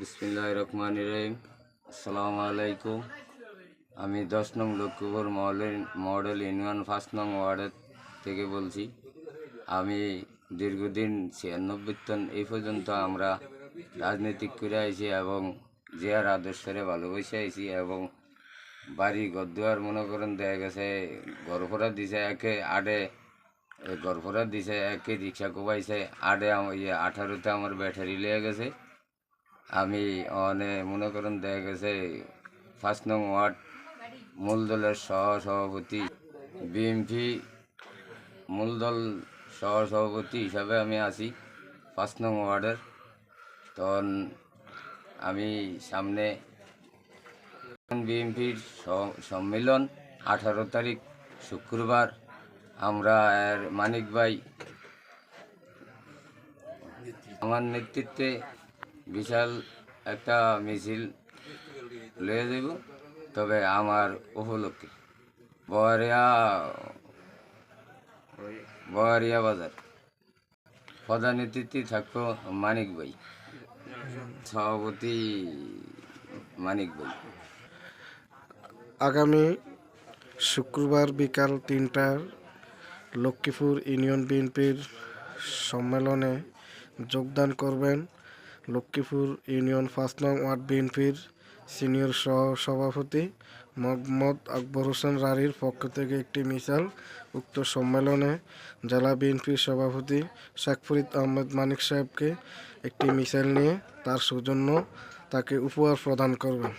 বিসমিল্লাহ রহমান রহিম। আসসালামু আলাইকুম। আমি দশ নং Lakshmipur model model union first নং ওয়ার্ডের থেকে বলছি। আমি দীর্ঘদিন ছিয়ানব্বই টন এই পর্যন্ত আমরা রাজনীতিক করে আইছি এবং জিয়ার আদর্শরে ভালোবেসে আইছি এবং বাড়ি গদ্দুয়ার মনে করেন দেখা গেছে গরফরা দিছে একে আডে গরফরা দিছে একে রিক্সা কোবাইছে আডে আমার ইয়ে আঠারোতে আমার ব্যাটারি লেগে গেছে। আমি অনে মনে করেন দেখা গেছে ফার্স্ট নং ওয়ার্ড মূল দলের সহ সভাপতি বিএমপি মূল দল সহ সভাপতি হিসাবে আমি আছি ফার্স্ট নং ওয়ার্ডের। তখন আমি সামনে বিএনপির সম্মেলন, আঠারো তারিখ, শুক্রবার। আমরা মানিক ভাই, আমার নেতৃত্বে বিশাল একটা মিছিল লয়ে যাব তবে আমার উপলক্ষে। বয়ারিয়া বয়ারিয়া বাজার। প্রধান থাকব মানিক ভাই। সভাপতি মানিক ভাই। আগামী শুক্রবার বিকাল তিনটার লক্ষ্মীপুর ইউনিয়ন বিএনপির সম্মেলনে যোগদান করবেন লক্ষ্মীপুর ইউনিয়ন ফার্স্ট নং ওয়ার্ড বিএনপির সিনিয়র সহ সভাপতি মোহাম্মদ আকবর হোসেন রারির পক্ষ থেকে একটি মিছিল উক্ত সম্মেলনে জেলা বিএনপির সভাপতি শেখ ফরিদ আহমেদ মানিক সাহেবকে একটি মিছিল নিয়ে তার সৌজন্য তাকে উপহার প্রদান করবেন।